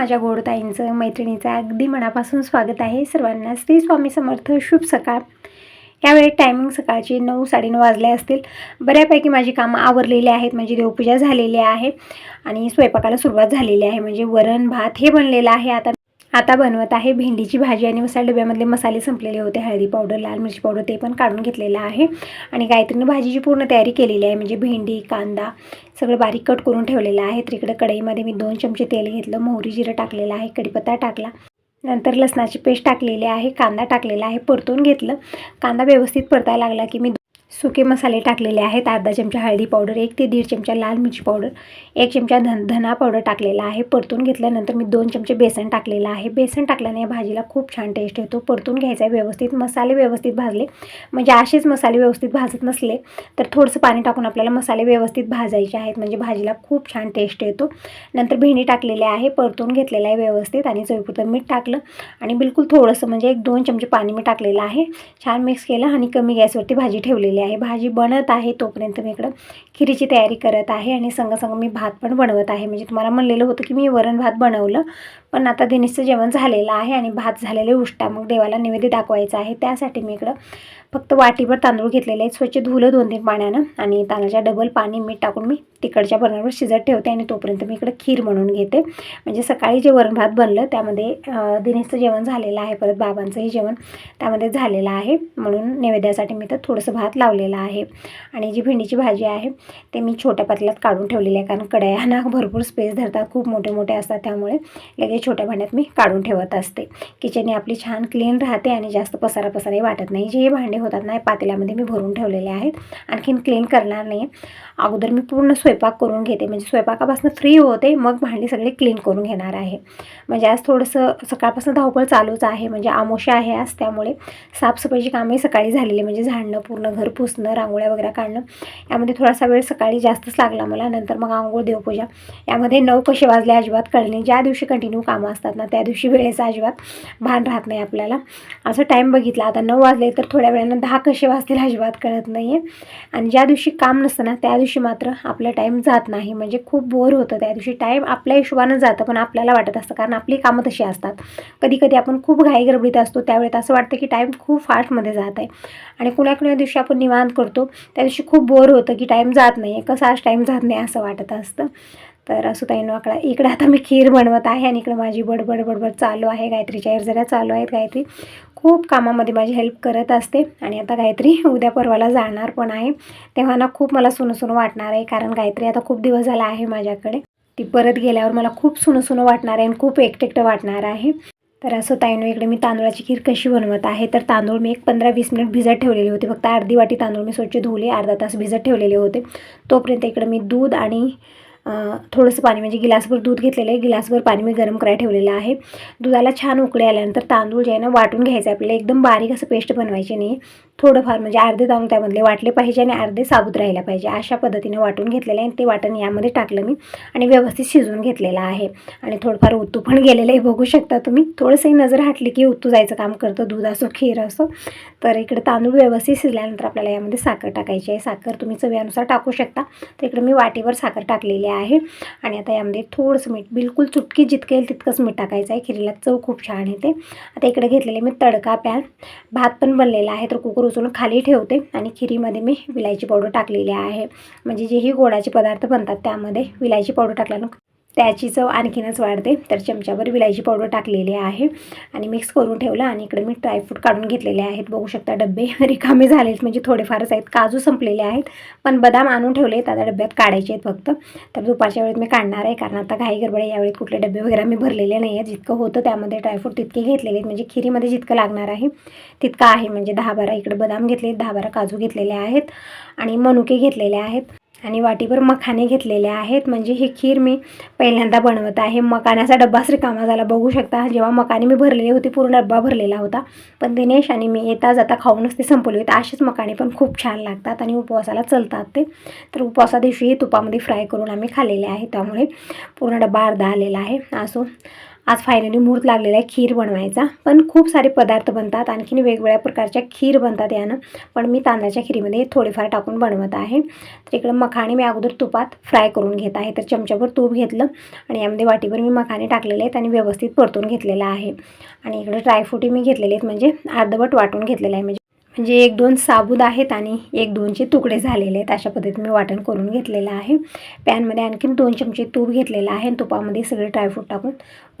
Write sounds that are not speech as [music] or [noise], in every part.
माझ्या गोडताईंचं मैत्रिणीचं अगदी मनापासून स्वागत आहे. सर्वांना श्री स्वामी समर्थ शुभ सकाळ. यावेळी टायमिंग सकाळची नऊ साडेनऊ वाजले असतील. बऱ्यापैकी माझी कामं आवरलेली आहेत. म्हणजे देवपूजा झालेली आहे आणि स्वयंपाकाला सुरुवात झालेली आहे. म्हणजे वरण भात हे बनलेलं आहे. आता आता बनवत आहे भेंडीची भाजी आणि मसाला डब्यामधले मसाले संपलेले होते. हळदी पावडर लाल मिरची पावडर ते पण काढून घेतलेलं आहे. आणि गायत्रीनं भाजीची पूर्ण तयारी केलेली आहे. म्हणजे भेंडी कांदा सगळं बारीक कट करून ठेवलेलं आहे. तर कढईमध्ये मी दोन चमचे तेल घेतलं. मोहरी जिरं टाकलेलं आहे. कढीपत्ता टाकला. नंतर लसणाची पेस्ट टाकलेली आहे. कांदा टाकलेला आहे. परतून घेतलं. कांदा व्यवस्थित परतायला लागला की मी सुके मसाले टाकलेले आहेत. अर्धा चमचा हळदी पावडर एक ते दीड चमचा लाल मिरची पावडर एक चमचा धन धना पावडर टाकलेला आहे. परतून घेतल्यानंतर मी दोन चमचे बेसन टाकलेलं आहे. बेसन टाकल्याने या भाजीला खूप छान टेस्ट येतो. परतून घ्यायचा आहे व्यवस्थित. मसाले व्यवस्थित भाजले. म्हणजे असेच मसाले व्यवस्थित भाजत नसले तर थोडंसं पाणी टाकून आपल्याला मसाले व्यवस्थित भाजायचे आहेत. म्हणजे भाजीला खूप छान टेस्ट येतो. नंतर भेंडी टाकलेली आहे. परतून घेतलेलं आहे व्यवस्थित आणि चवीपुरतं मीठ टाकलं. आणि बिलकुल थोडंसं म्हणजे एक दोन चमचे पाणी मी टाकलेलं आहे. छान मिक्स केलं आणि कमी गॅसवरती भाजी ठेवलेली आहे. भाजी बनत आहे तोपर्यंत मी इकडं खिरीची तयारी करत आहे आणि संग संग मी भात पण बनवत आहे. म्हणजे तुम्हाला म्हणलेलं होतं की मी वरण भात बनवलं पण आता दिनेशचं जेवण झालेलं आहे आणि भात झालेले उष्टा. मग देवाला नैवेद्य दाखवायचा आहे त्यासाठी मी इकडं फक्त वाटीभर तांदूळ घेतलेले आहेत. स्वच्छ धुलं दोन तीन पाण्यानं आणि तांदळाच्या डबल पाणी मीठ टाकून मी तिकडच्या बर्नरवर शिजत ठेवते आणि तोपर्यंत मी इकडं खीर म्हणून घेते. म्हणजे सकाळी जे वरण भात बनलं त्यामध्ये दिनेशचं जेवण झालेलं आहे. परत बाबांचंही जेवण त्यामध्ये झालेलं आहे. म्हणून नैवेद्यासाठी मी तर थोडंसं भात लावलेलं आहे. आणि जी भेंडीची भाजी आहे ते मी छोट्या पातल्यात काढून ठेवलेली आहे. कारण कढया भरपूर स्पेस धरतात. खूप मोठे मोठे असतात. त्यामुळे लगेच छोट्या भांड्यात मी काढून ठेवत असते. किचनने आपली छान क्लीन राहते आणि जास्त पसारा पसाराही वाटत नाही. जे हे भांडे होतात नाही पातेल्यामध्ये मी भरून ठेवलेले आहेत. आणखीन क्लीन करणार नाही. अगोदर मी पूर्ण स्वयंपाक करून घेते. म्हणजे स्वयंपाकापासून फ्री होते मग भांडी सगळे क्लीन करून घेणार आहे. म्हणजे आज थोडंसं सकाळपासून धावपळ चालूच आहे. म्हणजे आमोशा आहे आज त्यामुळे साफसफाईची कामही सकाळी झालेली म्हणजे झाडणं पूर्ण घर पुसणं रांगोळ्या वगैरे काढणं यामध्ये थोडासा वेळ सकाळी जास्तच लागला मला. नंतर मग आंघोळ देवपूजा यामध्ये नऊ कसे वाजले अजिबात कळले ज्या दिवशी कंटिन्यू कामं असतात ना त्या दिवशी वेळेचा अजिबात भान राहत नाही आपल्याला. असं टाईम बघितला. आता नऊ वाजले तर थोड्या वेळानं दहा कसे वाजतील अजिबात कळत नाही आहे आणि ज्या दिवशी काम नसतं ना त्या दिवशी मात्र आपलं टाईम जात नाही. म्हणजे खूप बोर होतं त्या दिवशी. टाईम आपल्या हिशोबानं जातं पण आपल्याला वाटत असतं. कारण आपली कामं तशी असतात. कधी कधी आपण खूप घाईगडबडीत असतो. त्यावेळेत असं वाटतं की टाईम खूप फास्टमध्ये जात आहे. आणि कुण्या कुण्या दिवशी आपण निवांत करतो त्या दिवशी खूप बोर होतं की टाईम जात नाही आहे कसा आज टाईम जात नाही असं वाटत असतं. तर असं ताईनं आकडा आता मी खीर बनवत आहे आणि इकडं माझी बडबड बडबड चालू आहे. गायत्रीच्या जरा चालू आहेत. गायत्री खूप कामामध्ये माझी हेल्प करत असते आणि आता गायत्री उद्या परवाला जाणार पण आहे. तेव्हा ना खूप मला सुनं वाटणार आहे कारण गायत्री आता खूप दिवस झाला आहे माझ्याकडे. ती परत गेल्यावर मला खूप सुनं वाटणार आहे आणि खूप एकटेकटं वाटणार आहे. तर असं ताईनो इकडे मी तांदूळाची खीर कशी बनवत आहे? तर तांदूळ मी एक पंधरा वीस मिनिट भिजत ठेवलेले होते. फक्त अर्धी वाटी तांदूळ मी स्वच्छ धुवले अर्धा तास भिजत ठेवलेले होते. तोपर्यंत इकडे मी दूध आणि थोडंसं पाणी म्हणजे गिलासभर दूध घेतलेलं आहे. गिलासभर पाणी मी गरम करायला ठेवलेलं आहे. दुधाला छान उकळे आल्यानंतर तांदूळ जे आहे ना वाटून घ्यायचं. आपल्याला एकदम बारीक असं पेस्ट बनवायचे नाही. थोडंफार म्हणजे अर्धे तांदूळ त्यामधले वाटले पाहिजे आणि अर्धे साबूत राहायला पाहिजे. अशा पद्धतीने वाटून घेतलेलं आहे आणि ते वाटण यामध्ये टाकलं मी आणि व्यवस्थित शिजवून घेतलेलं आहे. आणि थोडंफार उत्तू पण गेलेलं आहे. बघू शकता तुम्ही. थोडंसंही नजर हटली की ओतू जायचं काम करतं. दूध असो खीर असो. तर इकडे तांदूळ व्यवस्थित शिजल्यानंतर आपल्याला यामध्ये साखर टाकायची आहे. साखर तुम्ही चव्यानुसार टाकू शकता. तर इकडे मी वाटीवर साखर टाकलेली आहे आहे. आणि आता यामध्ये थोडंसं मीठ बिलकुल चुटकी जितकं येईल तितकंच मीठ टाकायचं आहे. खिरीला चव खूप छान येते. आता इकडे घेतलेले मी तडका पॅन भात पण बनलेला आहे तर कुकर उचलून खाली ठेवते. आणि खिरीमध्ये मी विलायची पावडर टाकलेली आहे. म्हणजे जेही गोडाचे पदार्थ बनतात त्यामध्ये विलायची पावडर टाकल्यानं त्याची चव आणखीनच वाढते. तर चमच्यावर विलायची पावडर टाकलेली आहे. आणि मिक्स करून ठेवलं आणि इकडे मी ड्रायफ्रूट काढून घेतलेले आहेत. बघू शकता डबे [laughs] रिकामे झालेत. म्हणजे थोडेफारच आहेत. काजू संपलेले आहेत. पण बदाम आणून ठेवले आहेत. आता डब्यात काढायचे आहेत फक्त. तर दुपारच्या वेळेत मी काढणार आहे. कारण आता घाई गडबड यावेळी कुठले डबे वगैरे मी भरलेले नाही आहेत. जितकं होतं त्यामध्ये ड्रायफ्रूट तितके घेतलेले आहेत. म्हणजे खिरीमध्ये जितकं लागणार आहे तितकं आहे. म्हणजे दहा बारा इकडे बदाम घेतले दहा बारा काजू घेतलेले आहेत. आणि मनुके घेतलेले आहेत. आणि वाटीभर मखाने घेतलेले आहेत. म्हणजे ही खीर मी पहिल्यांदा बनवत आहे. मकानाचा डब्बा रिकामा झाला बघू शकता. जेव्हा मकाने मी भरलेली होती पूर्ण डब्बा भरलेला होता. पण दिनेश आणि मी येता जाता खाऊनच ते संपवले होते. असेच मकाने पण खूप छान लागतात आणि उपवासाला चलतात ते. तर उपवासा दिवशी तुपामध्ये फ्राय करून आम्ही खाल्लेले आहे. त्यामुळे पूर्ण डब्बा अर्धा आलेला आहे. असो. आज फायनली मुहूर्त लागलेला आहे खीर बनवायचा. पण खूप सारे पदार्थ बनतात आणखीन वेगवेगळ्या प्रकारच्या खीर बनतात यानं. पण मी तांदळाच्या खीरीमध्ये थोडेफार टाकून बनवत आहे. तर इकडं मखाणे मी अगोदर तुपात फ्राय करून घेत आहे. तर चमच्याभर तूप घेतलं आणि यामध्ये वाटीभर मी मखाणे टाकलेले आहेत आणि व्यवस्थित परतून घेतलेलं आहे. आणि इकडं ड्रायफ्रुटी मी घेतलेले आहेत म्हणजे अर्धवट वाटून घेतलेलं आहे. म्हणजे म्हणजे एक दोन साबूद आहेत आणि एक दोनचे तुकडे झालेले आहेत. अशा पद्धतीने मी वाटण करून घेतलेलं आहे. पॅनमध्ये आणखीन दोन चमचे तूप घेतलेलं आहे. तुपामध्ये सगळे ड्रायफ्रूट टाकून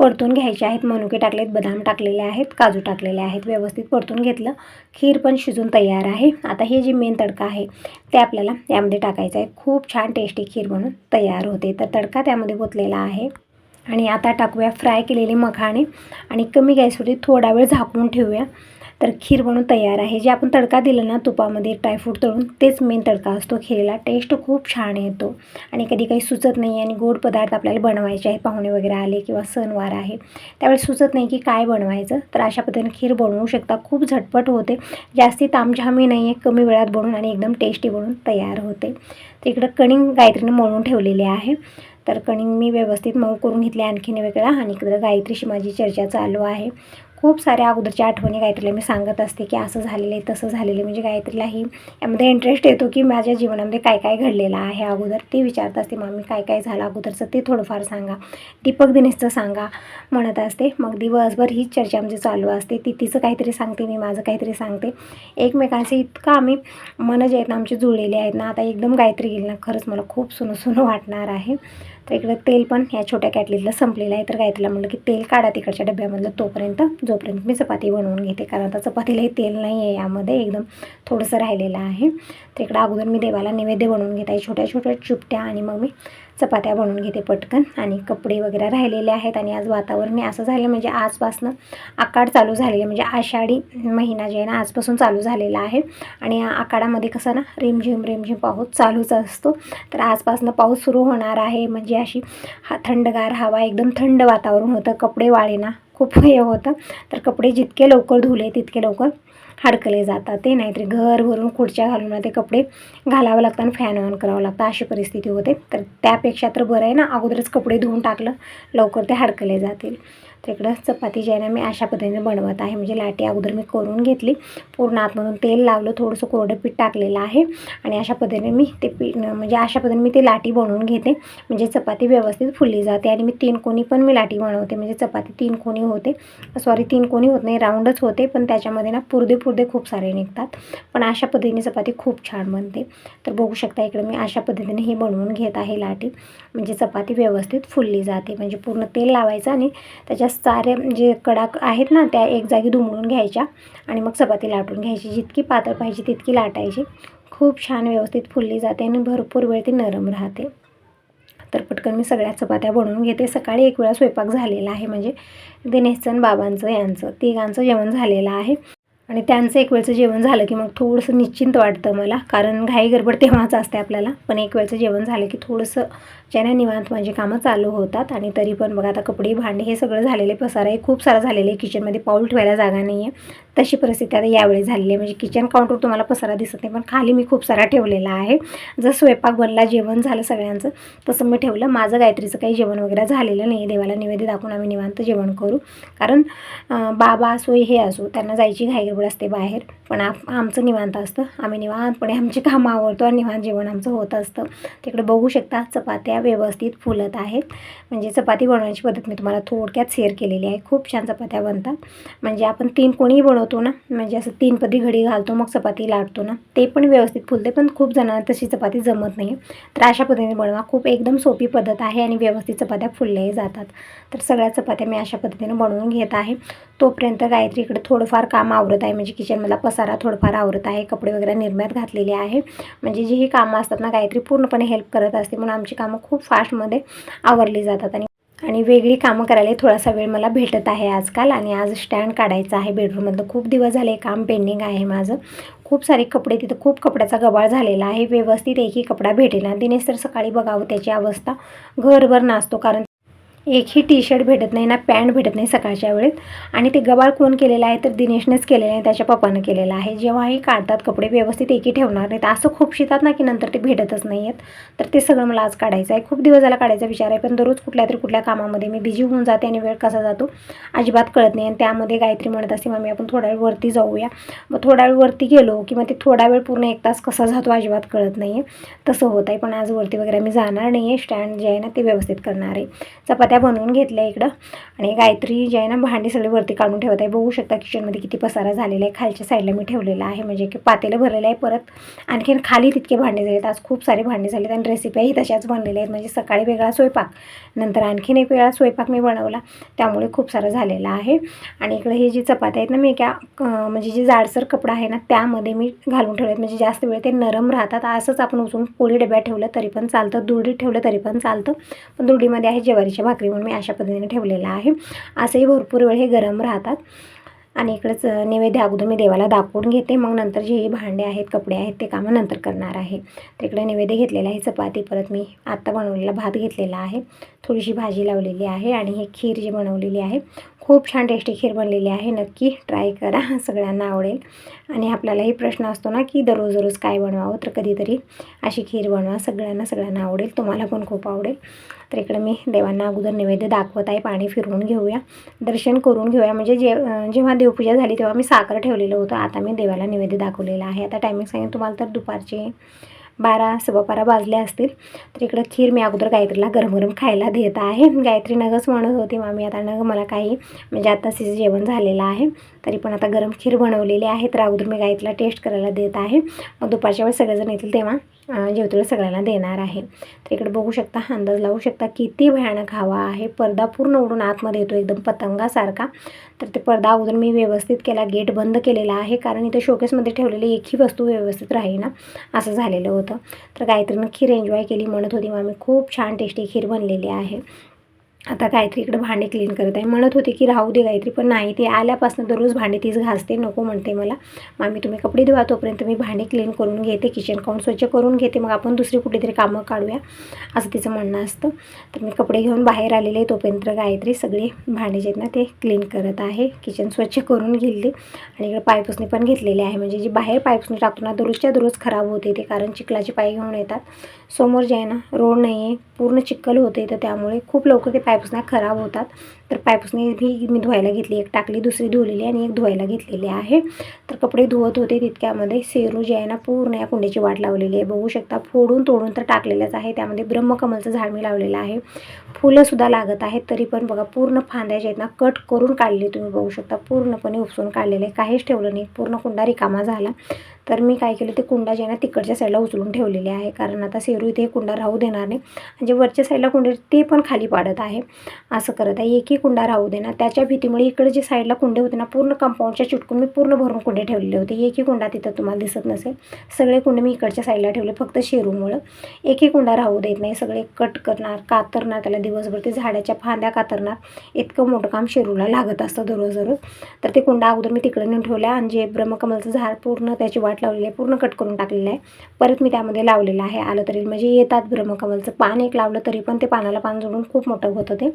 परतून घ्यायचे आहेत. मनुके टाकलेत बदाम टाकलेले आहेत काजू टाकलेले आहेत. व्यवस्थित परतून घेतलं. खीर पण शिजून तयार आहे. आता हे जे मेन तडका आहे ते आपल्याला यामध्ये टाकायचं आहे. खूप छान टेस्टी खीर बनून तयार होते. तर तडका त्यामध्ये बोतलेला आहे. आणि आता टाकूया फ्राय केलेले मखाणे. आणि कमी गॅसवरती थोडा वेळ झाकून ठेवूया. तर खीर बनून तयार आहे. जे आपण तडका दिला ना तुपामध्ये ड्रायफ्रूट तळून तेच मेन तडका असतो खिरीला. टेस्ट खूप छान येतो. आणि कधी काही सुचत नाही आणि गोड पदार्थ आपल्याला बनवायचे आहेत पाहुणे वगैरे आले किंवा सणवार आहे त्यावेळेस सुचत नाही की काय बनवायचं. तर अशा पद्धतीने खीर बनवू शकता. खूप झटपट होते. जास्ती तामझामी नाही आहे कमी वेळात बनवून आणि एकदम टेस्टी बनून तयार होते. तर इकडं कणिंग गायत्रीने मळून ठेवलेले आहे. तर कणिंग मी व्यवस्थित मऊ करून घेतले. आणखीन वेगळा आणि इकडं गायत्रीशी माझी चर्चा चालू आहे. खूप साऱ्या अगोदरच्या आठवणी गायत्रीला मी सांगत असते की असं झालेलं आहे तसं झालेलं आहे. म्हणजे गायत्रीलाही यामध्ये इंटरेस्ट येतो की माझ्या जीवनामध्ये काय काय घडलेलं आहे अगोदर. ते विचारत असते मामी काय काय झालं अगोदरचं? ते थोडंफार सांगा. दीपक दिनेशचं सांगा म्हणत असते. मग दिवसभर हीच चर्चा आमची चालू असते. ती तिचं काहीतरी सांगते मी माझं काहीतरी सांगते. एकमेकांचे इतकं आम्ही मन जे आहेत ना आमचे जुळलेले आहेत ना आता एकदम गायत्री गेली ना खरंच मला खूप सुनं सुनं वाटणार आहे. तर इकडं तेल पण ह्या छोट्या कॅटलीतलं संपलेलं आहे. तर गायत्रीला म्हटलं की तेल काढा तिकडच्या डब्यामधलं तोपर्यंत. जोपर्यंत मी चपाती बनवून घेते कारण आता चपातीलाही तेल नाही आहे यामध्ये एकदम थोडंसं राहिलेलं आहे. तर इकडं अगोदर मी देवाला नैवेद्य बनवून घेत आहे छोट्या छोट्या चुपट्या आणि मग मी चपात्या बनवून घेते पटकन. आणि कपडे वगैरे राहिलेले आहेत आणि आज वातावरण असं झालं म्हणजे आजपासनं आकाड चालू झालेले म्हणजे आषाढी महिना जे आहे ना आजपासून चालू झालेला आहे. आणि आकाडामध्ये कसं ना रिमझिम रिमझिम पाऊस चालूच असतो. तर आजपासनं पाऊस सुरू होणार आहे म्हणजे अशी हा थंडगार हवा एकदम थंड वातावरण होतं. कपडे वाळे ना खूप हे होतं. तर कपडे जितके लवकर धुले तितके लवकर हडकले जातात. ते नाहीतरी घर भरून खुर्च्या घालून ते कपडे घालावं लागतं आणि फॅन ऑन करावं लागतं. अशी परिस्थिती होते. तर त्यापेक्षा तर बरं आहे ना अगोदरच कपडे धुवून टाकलं लवकर ते हडकले जातील. तर इकडं चपाती जी आहे ना मी अशा पद्धतीने बनवत आहे. म्हणजे लाटी अगोदर मी करून घेतली. पूर्ण आतमधून तेल लावलं. थोडंसं कोरडं पीठ टाकलेलं आहे. आणि अशा पद्धतीने मी ते पीठ म्हणजे अशा पद्धतीने मी ते लाटी बनवून घेते. म्हणजे चपाती व्यवस्थित फुलली जाते. आणि मी तीन कोणी पण मी लाटी बनवते. म्हणजे चपाती तीन कोणी होते. सॉरी तीन कोणी होत नाही. राऊंडच होते. पण त्याच्यामध्ये ना पुरदे पुरदे खूप सारे निघतात. पण अशा पद्धतीने चपाती खूप छान बनते. तर बघू शकता इकडे मी अशा पद्धतीने हे बनवून घेत आहे लाटी. म्हणजे चपाती व्यवस्थित फुलली जाते. म्हणजे पूर्ण तेल लावायचं आणि त्याच्या सारे जे कडाक आहेत ना त्या एक जागी दुमडून घ्यायच्या आणि मग चपाती लाटून घ्यायची. जितकी पातळ पाहिजे तितकी लाटायची. खूप छान व्यवस्थित फुलली जाते आणि भरपूर वेळ ती नरम राहते. तर पटकन मी सगळ्या चपात्या बनवून घेते. सकाळी एक वेळा स्वयंपाक झालेला आहे. म्हणजे दिनेशचं बाबांचं यांचं तिघांचं जेवण झालेलं आहे. आणि त्यांचं एक वेळचं जेवण झालं की मग थोडंसं निश्चिंत वाटतं मला. कारण घाई गडबड तेव्हाच असते आपल्याला. पण एक वेळचं जेवण झालं की थोडंसं ज्याने निवांत माझी कामं चालू होतात आणि तरी पण बघा आता कपडे भांडे हे सगळं झालेले पसार आहे खूप सारं झालेलं आहे किचनमध्ये पाऊल ठेवायला जागा नाही आहे तशी परिस्थिती आता यावेळी झालेली आहे. म्हणजे किचन काउंटर तुम्हाला पसारा दिसत नाही पण खाली मी खूप सारा ठेवलेला आहे. जर स्वयंपाक बनला जेवण झालं सगळ्यांचं तसं मी ठेवलं. माझं गायत्रीचं काही जेवण वगैरे झालेलं नाही देवाला निवेद्य दाखवून आम्ही निवांत जेवण करू. कारण बाबा असो हे असो त्यांना जायची घाईगडबड असते बाहेर. पण आप आमचं निवांत असतं. आम्ही निवांतपणे आमची कामं आवडतो आणि निवांत जेवण आमचं होत असतं. तिकडे बघू शकता चपात्या व्यवस्थित फुलत आहेत. म्हणजे चपाती बनवण्याची पद्धत मी तुम्हाला थोडक्यात शेअर केलेली आहे. खूप छान चपात्या बनतात. म्हणजे आपण तीन कोणीही बनवतो ना म्हणजे असं तीन पदी घडी घालतो मग चपाती लाटतो ना ते पण व्यवस्थित फुलते. पण खूप जणांना तशी चपाती जमत नाही तर अशा पद्धतीने बनवा. खूप एकदम सोपी पद्धत आहे आणि व्यवस्थित चपात्या फुलल्याही जातात. तर सगळ्या चपात्या मी अशा पद्धतीने बनवून घेत आहे. तोपर्यंत गायत्रीकडे थोडंफार काम आवरत आहे. म्हणजे किचनमधला पसारा थोडंफार आवरत आहे कपडे वगैरे निर्म्यात घातलेले आहे. म्हणजे जी ही कामं असतात ना काहीतरी पूर्णपणे हेल्प करत असते. म्हणून आमची कामं खूप फास्टमध्ये आवरली जातात. आणि आणि वेगळी कामं करायला थोडासा वेळ मला भेटत आहे आजकाल. आणि आज स्टँड काढायचा आहे. बेडरूममधलं खूप दिवस झाले काम पेंडिंग आहे माझं. खूप सारे कपडे तिथं खूप कपड्याचा गबाळ झालेला आहे. व्यवस्थित एकही कपडा भेटेना. दिनेश तर सकाळी बघावं त्याची अवस्था. घरभर नाचतो. कारण एकही टी शर्ट भेटत नाही ना पॅन्ट भेटत नाही सकाळच्या वेळेत. आणि ते गबाळ कोण केलेलं आहे तर दिनेशनेच केलेलं आहे त्याच्या पप्पानं केलेलं आहे. जेव्हाही काढतात कपडे व्यवस्थित एकही ठेवणार नाहीत. असं खूप शितात ना की नंतर ते भेटतच नाही आहेत तर ते सगळं मला आज काढायचं आहे. खूप दिवस झाला काढायचा विचार आहे पण दररोज कुठल्या तरी कुठल्या कामामध्ये मी बिझी होऊन जाते आणि वेळ कसा जातो अजिबात कळत नाही. आणि त्यामध्ये गायत्री म्हणत असते मम्मी आपण थोडा वेळ वरती जाऊया. मग थोडा वेळ वरती गेलो की मग ते थोडा वेळ पूर्ण एक तास कसा जातो अजिबात कळत नाही आहे तसं होत आहे पण आज वरती वगैरे मी जाणार नाही आहे स्टँड जे आहे ना ते व्यवस्थित करणार आहे. चपाती चपात्या बनवून घेतल्या इकडं. आणि गायत्री जे आहे ना भांडी सगळे वरती काढून ठेवत आहे. बघू शकता किचनमध्ये किती पसारा झालेला आहे. खालच्या साईडला मी ठेवलेला आहे. म्हणजे की पातेलं भरलेलं आहे. परत आणखीन खाली तितके भांडे झालेत. आज खूप सारे भांडे झालेत आणि रेसिपीही तशाच बनलेल्या आहेत. म्हणजे सकाळी वेगळा स्वयंपाक नंतर आणखीन एक वेगळा स्वयंपाक मी बनवला. त्यामुळे खूप सारं झालेला आहे. आणि इकडे ही जी चपात्या आहेत ना मी एका म्हणजे जे जाडसर कपडा आहे ना त्यामध्ये मी घालून ठेवले म्हणजे जास्त वेळ ते नरम राहतात. असंच आपण उचलून पोळी डब्यात ठेवलं तरी पण चालतं. दुरडीत ठेवलं तरी पण चालतं. पण दुरडीमध्ये आहे ज्वारीच्या भाकरी. म्हणून मी अशा पद्धतीने ठेवलेलं आहे. असंही भरपूर वेळ हे गरम राहतात. आणि इकडंच नैवेद्य अगोदर मी देवाला दाखवून घेते. मग नंतर जे भांडे आहेत कपडे आहेत ते कामं नंतर करणार आहे. तर इकडे नैवेद्य घेतलेला आहे चपाती परत मी आत्ता बनवलेला भात घेतलेला आहे. थोडीशी भाजी लावलेली आहे आणि हे खीर जी बनवलेली आहे खूप छान टेस्टी खीर बनलेली आहे. नक्की ट्राय करा सगळ्यांना आवडेल. आणि आपल्यालाही प्रश्न असतो ना की दररोज दररोज काय बनवावं? तर कधीतरी अशी खीर बनवा सगळ्यांना सगळ्यांना आवडेल. तुम्हाला पण खूप आवडेल. तर इकडं मी देवांना अगोदर नैवेद्य दाखवत आहे पाणी फिरवून घेऊया दर्शन करून घेऊया. म्हणजे जे जेव्हा देवपूजा झाली तेव्हा मी साखर ठेवलेलं होतं आता मी देवाला नैवेद्य दाखवलेलं आहे. आता टायमिंग सांगेन तुम्हाला तर दुपारचे बारा सव्वा बारा वाजले असतील तर इकडं खीर मी अगोदर गायत्रीला गरम गरम खायला देत आहे. गायत्री नगच म्हणत होती मामी आता नग मला काही म्हणजे आता तिचं जेवण झालेलं आहे तरी पण आता गरम खीर बनवलेली आहे. तर अगोदर मी गायत्रीला टेस्ट करायला देत आहे. मग दुपारच्या वेळेस सगळेजण येतील तेव्हा जेवतेला सगळ्यांना देणार आहे. तर इकडे बघू शकता अंदाज लावू शकता किती भयानक हवा आहे. पडदा पूर्ण उडून आतमध्ये येतो एकदम पतंगासारखा. तर ते पडदा अगोदर मी व्यवस्थित केला गेट बंद केलेला आहे कारण इथं शोकेसमध्ये ठेवलेली एकही वस्तू व्यवस्थित राहीना असं झालेलं होतं. तर गायत्रीनं खीर एन्जॉय केली म्हणत होती मग खूप छान टेस्टी खीर बनलेली आहे. आता गायत्री इकडं भांडे क्लीन करत आहे. म्हणत होते की राहू दे गायत्री पण नाही ते आल्यापासून दररोज भांडे तीच घासते नको म्हणते मला. मामी तुम्ही कपडे धुवा तोपर्यंत मी भांडे क्लीन करून घेते किचन काउंट स्वच्छ करून घेते. मग आपण दुसरी कुठेतरी कामं काढूया असं तिचं म्हणणं असतं. तर मी कपडे घेऊन बाहेर आलेले तोपर्यंत गायत्री सगळे भांडे जे आहेत ना ते क्लीन करत आहे. किचन स्वच्छ करून घेतले आणि इकडे पायपुसणी पण घेतलेले आहे. म्हणजे जी बाहेर पायपुसणी टाकतो ना दररोजच्या दररोज खराब होते ते कारण चिखलाचे पाय घेऊन येतात. समोर जे आहे ना रोड नाही आहे पूर्ण चिखल होते तर त्यामुळे खूप लवकर ते पायपुसण्या खराब होतात. तर पायपुसणी भी मी धुवायला घेतली एक टाकली दुसरी धुवलेली आणि एक धुवायला घेतलेली आहे. तर कपडे धुवत होते तितक्यामध्ये. सेरू जे आहे ना पूर्ण या कुंड्याची वाट लावलेली आहे. बघू शकता फोडून तोडून तर टाकलेलंच आहे. त्यामध्ये ब्रह्मकमलचं झाड मी लावलेलं आहे. फुलंसुद्धा लागत आहेत. तरी पण बघा पूर्ण फांद्या जे आहेत ना कट करून काढले तुम्ही बघू शकता. पूर्णपणे उपसून काढलेले काहीच ठेवलं नाही. पूर्ण कुंडा रिकामा झाला. तर मी काय केलं ते कुंडा जे आहे ना तिकडच्या साईडला उचलून ठेवलेले आहे. कारण आता सेरू इथे कुंडा राहू देणार नाही. म्हणजे वरच्या साईडला कुंडे ते पण खाली पाडत आहे. असं करत आहे. एकही कुंडा राहू देना त्याच्या भीतीमुळे इकडे जे साईडला कुंडे होते ना पूर्ण कंपाऊंडच्या चिटकून मी पूर्ण भरून कुंडे ठेवलेले होते. एकही कुंडा तिथं तुम्हाला दिसत नसेल. सगळे कुंडे मी इकडच्या साईडला ठेवले फक्त शेरूमुळं. एकही कुंडा राहू देत नाही. सगळे कट करणार कातरणार त्याला दिवसभर ते झाडाच्या फांद्या कातरणार. इतकं मोठं काम शेरूला लागत असतं दररोज दररोज तर ते कुंडा अगोदर मी तिकडे नेऊन ठेवल्या आणि जे ब्रह्मकमलचं झाड पूर्ण त्याची वाट लावलेली आहे पूर्ण कट करून टाकलेलं आहे. परत मी त्यामध्ये लावलेलं आहे. आलं तरी म्हणजे येतात ब्रह्मकमलचं पान. एक लावलं तरी पण ते पानाला पान जोडून खूप मोठं होतं ते.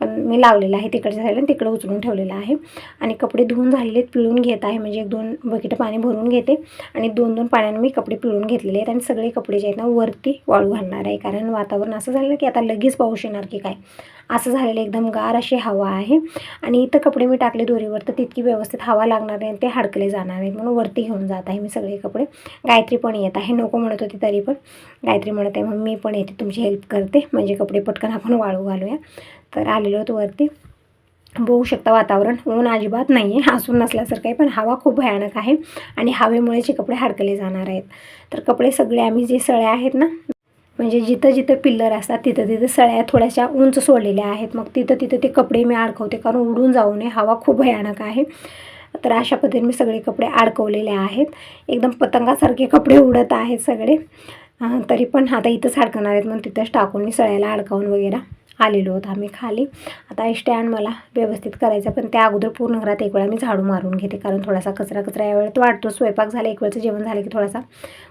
पण मी लावलेलं आहे तिकडच्या साईडला तिकडं उचलून ठेवलेलं आहे. आणि कपडे धुवून झालेले पिळून घेत आहे. म्हणजे एक दोन बकेट पाणी भरून घेते आणि दोन दोन पाण्याने मी कपडे पिळून घेतलेले आहेत आणि सगळे कपडे जे आहेत ना वरती वाळू घालणार आहे. कारण वातावरण असं झालं की आता लगेच पाऊस येणार की काय? असं झालेलं एकदम गार अशी हवा आहे. आणि इथं कपडे मी टाकले दोरीवर तर तितकी व्यवस्थित हवा लागणार नाही ते हडकले जाणार आहेत म्हणून वरती घेऊन जात आहे मी सगळे कपडे. गायत्री पण येत आहे नको म्हणत होती तरी पण. गायत्री म्हणत आहे मग मी पण येते तुमची हेल्प करते. म्हणजे कपडे पटकन आपण वाळू घालूया. तर आलेलो होतो वरती. बघू शकता वातावरण ऊन अजिबात नाही आहे हसून नसल्यासारखं आहे पण हवा खूप भयानक आहे आणि हवेमुळेचे कपडे हडकले जाणार आहेत. तर कपडे सगळे आम्ही जे सळ्या आहेत ना म्हणजे जिथं जिथं पिल्लर असतात तिथं तिथं सळ्या थोड्याशा उंच सोडलेल्या आहेत. मग तिथं तिथं ते कपडे मी अडकवते कारण उडून जाऊ नये. हवा खूप भयानक आहे. तर अशा पद्धतीने मी सगळे कपडे अडकवलेले आहेत. एकदम पतंगासारखे कपडे उडत आहेत सगळे. तरी पण आता इथंच अडकणार आहेत मग तिथंच टाकून मी सळ्याला अडकावून वगैरे. आलेलो होतो आम्ही खाली. आता स्टँड मला व्यवस्थित करायचं पण त्या अगोदर पूर्ण घरात एक वेळा मी झाडू मारून घेते कारण थोडासा कचरा कचरा यावेळेत वाढतो. वाटतो स्वयंपाक झाला एक वेळचं जेवण झालं की थोडासा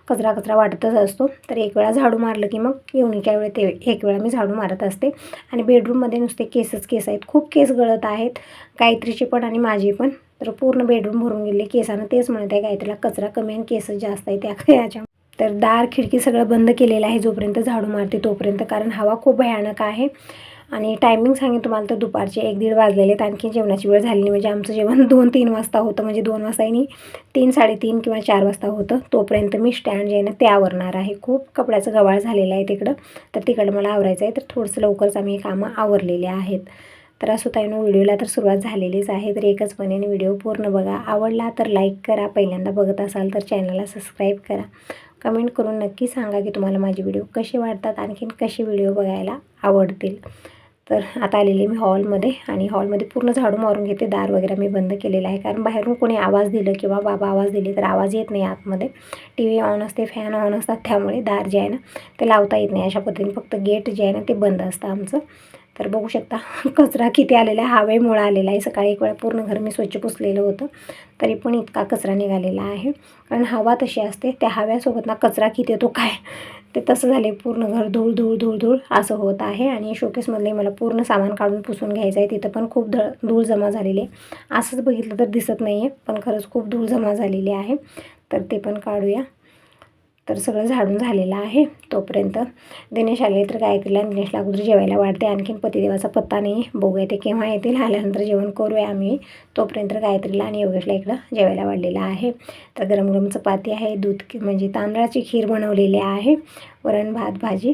कचरा कचरा वाटतच असतो. तर एक वेळा झाडू मारलं की मग येऊन काय वेळेत ते एक वेळा मी झाडू मारत असते. आणि बेडरूममध्ये नुसते केसच केस आहेत. खूप केस गळत आहेत. गायत्रीचे पण आणि माझे पण. तर पूर्ण बेडरूम भरून गेले. केसानं तेच म्हणत आहे गायत्रीला कचरा कमी आणि केस जास्त आहे त्या याच्या तर दार खिडकी सगळं बंद केलेलं आहे जोपर्यंत झाडू मारते तोपर्यंत कारण हवा खूप भयानक आहे. आणि टायमिंग सांगेन तुम्हाला तर दुपारचे एक दीड वाजलेले आहेत. आणखी जेवणाची वेळ झालेली म्हणजे आमचं जेवण [laughs] दोन तीन वाजता होतं. म्हणजे दोन वाजता तीन साडेतीन किंवा चार वाजता होतं. तोपर्यंत मी स्टँड जे आहे ना ते आवरणार आहे. खूप कपड्याचं गवाळ झालेलं आहे तिकडं. तर तिकडं मला आवरायचं आहे. तर थोडंसं लवकरच आम्ही हे कामं आवरलेले आहेत. तर असं ताईनं व्हिडिओला तर सुरुवात झालेलीच आहे. तर एकच म्हणेन व्हिडिओ पूर्ण बघा. आवडला तर लाईक करा. पहिल्यांदा बघत असाल तर चॅनलला सबस्क्राईब करा. कमेंट करून नक्की सांगा की तुम्हाला माझे व्हिडिओ कसे वाटतात आणखीन कसे व्हिडिओ बघायला आवडतील. तर आता आलेली मी हॉलमध्ये आणि हॉलमध्ये पूर्ण झाडू मारून घेते दार वगैरे मी बंद केलेलं आहे. कारण बाहेरून कोणी आवाज दिलं किंवा बाबा आवाज दिले तर आवाज येत नाही आतमध्ये. टी व्ही ऑन असते फॅन ऑन असतात त्यामुळे दार जे आहे ना ते लावता येत नाही. अशा पद्धतीने फक्त गेट जे आहे ना ते बंद असतं आमचं. तर बघू शकता [laughs] कचरा किती आलेला आहे हवेमुळं आलेला आहे. सकाळी एक वेळा पूर्ण घर मी स्वच्छ पुसलेलं होतं. तरी पण इतका कचरा निघालेला आहे. कारण हवा तशी असते त्या हव्यासोबत ना कचरा किती येतो काय? [laughs] ते तसं झाले पूर्ण घर धूळ धूळ धूळ धूळ असं होत आहे. आणि शोकेसमधले मला पूर्ण सामान काढून पुसून घ्यायचं आहे. तिथं पण खूप धळ धूळ जमा झालेली आहे. असंच बघितलं तर दिसत नाही आहे पण खरंच खूप धूळ जमा झालेली आहे. तर ते पण काढूया. तर सगळं झाडून झालेलं आहे. तोपर्यंत दिनेश आले तर गायत्रीला आणि दिनेशला अगोदर जेवायला वाढते. आणखीन पतिदेवाचा पत्ता नाही. बघूया ते केव्हा येतील. आल्यानंतर जेवण करूया आम्ही. तोपर्यंत गायत्रीला आणि योगेशला इकडं जेवायला वाढलेलं आहे. तर गरम गरम चपाती आहे. दूध म्हणजे तांदळाची खीर बनवलेली आहे. वरण भात भाजी.